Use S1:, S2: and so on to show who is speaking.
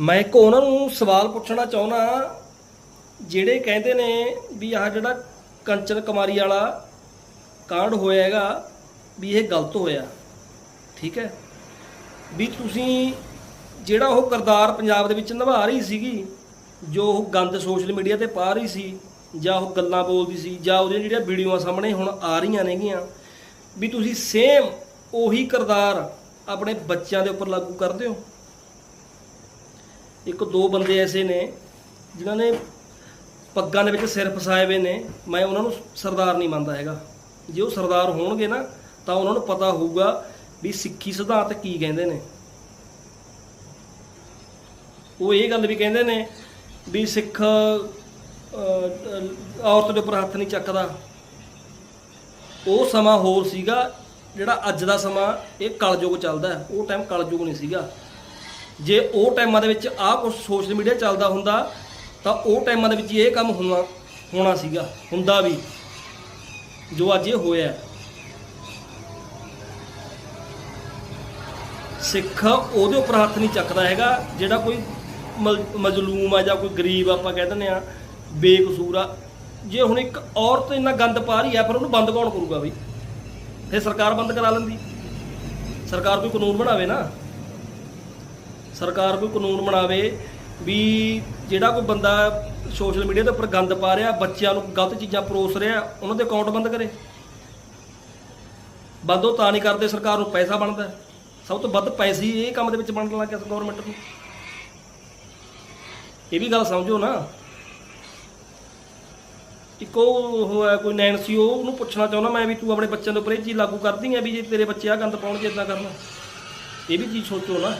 S1: ਮੈਂ ਇੱਕ ਉਹਨਾਂ ਨੂੰ ਸਵਾਲ ਪੁੱਛਣਾ ਚਾਹੁੰਦਾ ਜਿਹੜੇ ਕਹਿੰਦੇ ਨੇ ਵੀ ਆਹ ਜਿਹੜਾ ਕੰਚਨ ਕੁਮਾਰੀ ਵਾਲਾ ਕਾਂਡ ਹੋਇਆ ਹੈਗਾ, ਵੀ ਇਹ ਗਲਤ ਹੋਇਆ। ਠੀਕ ਹੈ? ਵੀ ਤੁਸੀਂ ਜਿਹੜਾ ਉਹ ਕਰਦਾਰ ਪੰਜਾਬ ਦੇ ਵਿੱਚ ਨਿਭਾ ਰਹੀ ਸੀਗੀ, ਜੋ ਉਹ ਗੰਦ ਸੋਸ਼ਲ ਮੀਡੀਆ ਤੇ ਪਾ ਰਹੀ ਸੀ, ਜਾਂ ਉਹ ਗੱਲਾਂ ਬੋਲਦੀ ਸੀ, ਜਾਂ ਉਹਦੀਆਂ ਜਿਹੜੀਆਂ ਵੀਡੀਓਆਂ ਸਾਹਮਣੇ ਹੁਣ ਆ ਰਹੀਆਂ ਨੇਗੀਆਂ, ਵੀ ਤੁਸੀਂ ਸੇਮ ਉਹੀ ਕਰਦਾਰ ਆਪਣੇ ਬੱਚਿਆਂ ਦੇ ਉੱਪਰ ਲਾਗੂ ਕਰਦੇ ਹੋ? ਇੱਕ ਦੋ ਬੰਦੇ ਐਸੇ ਨੇ ਜਿਨ੍ਹਾਂ ਨੇ ਪੱਗਾਂ ਦੇ ਵਿੱਚ ਸਿਰ ਫਸਾਏ ਹੋਏ ਨੇ। ਮੈਂ ਉਹਨਾਂ ਨੂੰ ਸਰਦਾਰ ਨਹੀਂ ਮੰਨਦਾ ਹੈਗਾ। ਜੇ ਉਹ ਸਰਦਾਰ ਹੋਣਗੇ ਨਾ, ਤਾਂ ਉਹਨਾਂ ਨੂੰ ਪਤਾ ਹੋਊਗਾ ਵੀ ਸਿੱਖੀ ਸਿਧਾਂਤ ਕੀ ਕਹਿੰਦੇ ਨੇ। ਉਹ ਇਹ ਗੱਲ ਵੀ ਕਹਿੰਦੇ ਨੇ ਵੀ ਸਿੱਖ ਔਰਤ ਦੇ ਉੱਪਰ ਹੱਥ ਨਹੀਂ ਚੱਕਦਾ। ਉਹ ਸਮਾਂ ਹੋਰ ਸੀਗਾ ਜਿਹੜਾ ਅੱਜ ਦਾ ਸਮਾਂ, ਇਹ ਕਲਯੁਗ ਚੱਲਦਾ। ਉਹ ਟਾਈਮ ਕਲਯੁਗ ਨਹੀਂ ਸੀਗਾ। ਜੇ ਉਹ ਟਾਈਮਾਂ ਦੇ ਵਿੱਚ ਆਹ ਕੁਝ ਸੋਸ਼ਲ ਮੀਡੀਆ ਚੱਲਦਾ ਹੁੰਦਾ, ਤਾਂ ਉਹ ਟਾਈਮਾਂ ਦੇ ਵਿੱਚ ਇਹ ਕੰਮ ਹੋਣਾ ਹੋਣਾ ਸੀਗਾ, ਹੁੰਦਾ ਵੀ, ਜੋ ਅੱਜ ਇਹ ਹੋਇਆ। ਸਿੱਖ ਉਹਦੇ ਉੱਪਰ ਹੱਥ ਨਹੀਂ ਚੱਕਦਾ ਹੈਗਾ, ਜਿਹੜਾ ਕੋਈ ਮਲ- ਮਜ਼ਲੂਮ ਆ ਜਾਂ ਕੋਈ ਗਰੀਬ ਆਪਾਂ ਕਹਿ ਦਿੰਦੇ ਆ, ਬੇਕਸੂਰ ਆ, ਜੇ ਹੁਣ ਇੱਕ ਔਰਤ ਇੰਨਾ ਗੰਦ ਪਾ ਰਹੀ ਆ ਫਿਰ ਉਹਨੂੰ ਬੰਦ ਕੌਣ ਕਰੂਗਾ ਬਈ? ਫਿਰ ਸਰਕਾਰ ਬੰਦ ਕਰਾ ਲੈਂਦੀ। ਸਰਕਾਰ ਕੋਈ ਕਾਨੂੰਨ ਬਣਾਵੇ ਨਾ। ਸਰਕਾਰ ਕੋਈ ਕਾਨੂੰਨ ਬਣਾਵੇ ਵੀ ਜਿਹੜਾ ਕੋਈ ਬੰਦਾ ਸੋਸ਼ਲ ਮੀਡੀਆ ਦੇ ਉੱਪਰ ਗੰਦ ਪਾ ਰਿਹਾ, ਬੱਚਿਆਂ ਨੂੰ ਗਲਤ ਚੀਜ਼ਾਂ ਪਰੋਸ ਰਿਹਾ, ਉਹਨਾਂ ਦੇ ਅਕਾਊਂਟ ਬੰਦ ਕਰੇ। ਬੰਦ ਉਹ ਤਾਂ ਨਹੀਂ ਕਰਦੇ ਸਰਕਾਰ ਨੂੰ, ਪੈਸਾ ਬਣਦਾ। ਸਭ ਤੋਂ ਵੱਧ ਪੈਸੇ ਇਹ ਕੰਮ ਦੇ ਵਿੱਚ ਬਣਨ ਲੱਗ ਗਿਆ ਗਵਰਨਮੈਂਟ ਨੂੰ। ਇਹ ਵੀ ਗੱਲ ਸਮਝੋ ਨਾ। ਇੱਕ ਉਹ ਹੈ, ਕੋਈ ਨੈਂਸੀ ਉਹ ਉਹਨੂੰ ਪੁੱਛਣਾ ਚਾਹੁੰਦਾ, ਮੈਂ ਵੀ ਤੂੰ ਆਪਣੇ ਬੱਚਿਆਂ ਦੇ ਉੱਪਰ ਇਹ ਚੀਜ਼ ਲਾਗੂ ਕਰਦੀ ਹੈ ਵੀ ਜੇ ਤੇਰੇ ਬੱਚੇ ਆ ਗੰਦ ਪਾਉਣਗੇ ਇਦਾਂ ਕਰਨਾ। ਇਹ ਵੀ ਚੀਜ਼ ਸੋਚੋ ਨਾ।